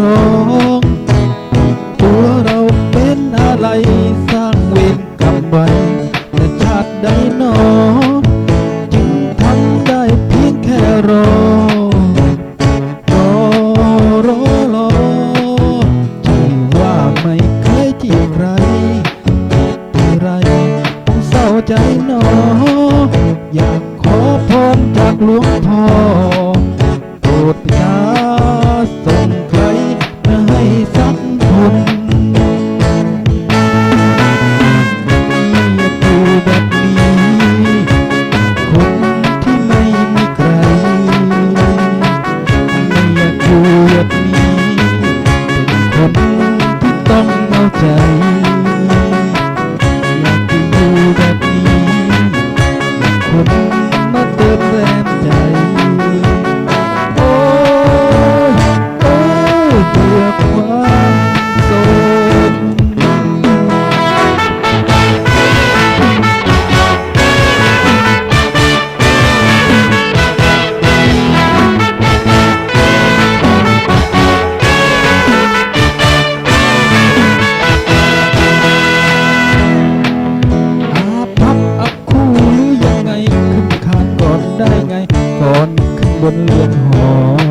รอง ตัวเราเป็นอะไรสร้างเวรกรรมไว้ในชาติใดหนอ จึงทำได้เพียงแค่รอ รอรอรอที่ว่าไม่เคยจีบใครที่ไรต้องเศร้าใจหนอ อยากขอพรจากหลวงพ่อ ก่อนขึ้นบนเรือนหอ